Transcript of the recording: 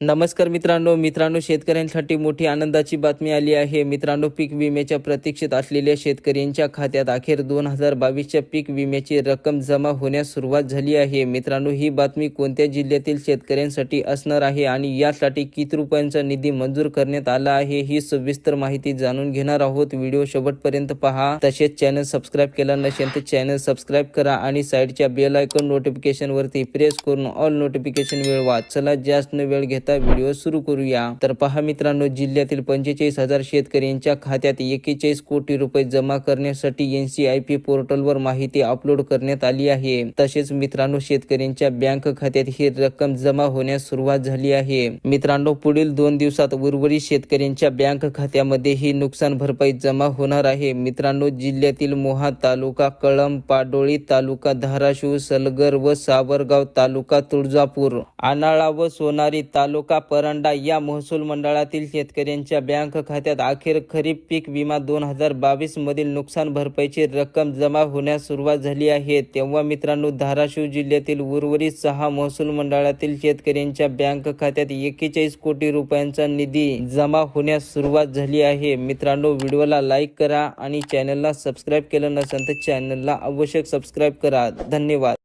नमस्कार मित्रांनो मित्रांनो शेतकऱ्यांसाठी मोठी आनंदाची बातमी आली आहे. मित्रांनो पीक विम्याच्या प्रतीक्षेत असलेल्या शेतकऱ्यांच्या खात्यात अखेर दोन हजार बावीसच्या पीक विम्याची रक्कम जमा होण्यास सुरुवात झाली आहे. मित्रांनो ही बातमी कोणत्या जिल्ह्यातील शेतकऱ्यांसाठी असणार आहे आणि यासाठी किती रुपयांचा निधी मंजूर करण्यात आला आहे ही सविस्तर माहिती जाणून घेणार आहोत. व्हिडिओ शेवटपर्यंत पहा. तसेच चॅनल सबस्क्राईब केला नसेल तर चॅनल सबस्क्राईब करा आणि साईडच्या बेल आयकॉन नोटिफिकेशनवरती प्रेस करून ऑल नोटिफिकेशन मिळवा. चला जास्त वेळ घेता व्हिडिओ सुरू करूया. तर पहा मित्रांनो जिल्ह्यातील पंचेचाळीस हजार शेतकऱ्यांच्या खात्यात एकेचाळीस कोटी रुपये जमा करण्यासाठी एनसीआयपी पोर्टलवर माहिती अपलोड करण्यात आली आहे. तसेच मित्रांनो शेतकऱ्यांच्या बँक खात्यात ही रक्कम जमा होण्यास सुरुवात झाली आहे. मित्रांनो पुढील दोन दिवसात उर्वरित शेतकऱ्यांच्या बँक खात्यामध्ये ही नुकसान भरपाई जमा होणार आहे. मित्रांनो जिल्ह्यातील मोहा तालुका कळंब पाडोळी तालुका धाराशिव सलगर व सावरगाव तालुका तुळजापूर आनाळा व सोनारी तालुका परंडा या महसूल मंडळातील शेतकऱ्यांच्या बँक खात्यात अखेर खरीप पीक विमा दोन हजार बावीस मधील नुकसान भरपाईची रक्कम जमा होण्यास सुरुवात झाली आहे. तेव्हा मित्रांनो धाराशिव जिल्ह्यातील उर्वरित सहा महसूल मंडळातील शेतकऱ्यांच्या बँक खात्यात एकेचाळीस कोटी रुपयांचा निधी जमा होण्यास सुरुवात झाली आहे. मित्रांनो व्हिडिओला लाईक करा आणि चॅनलला सबस्क्राईब केलं नसेल तर चॅनलला आवश्यक सबस्क्राईब करा. धन्यवाद.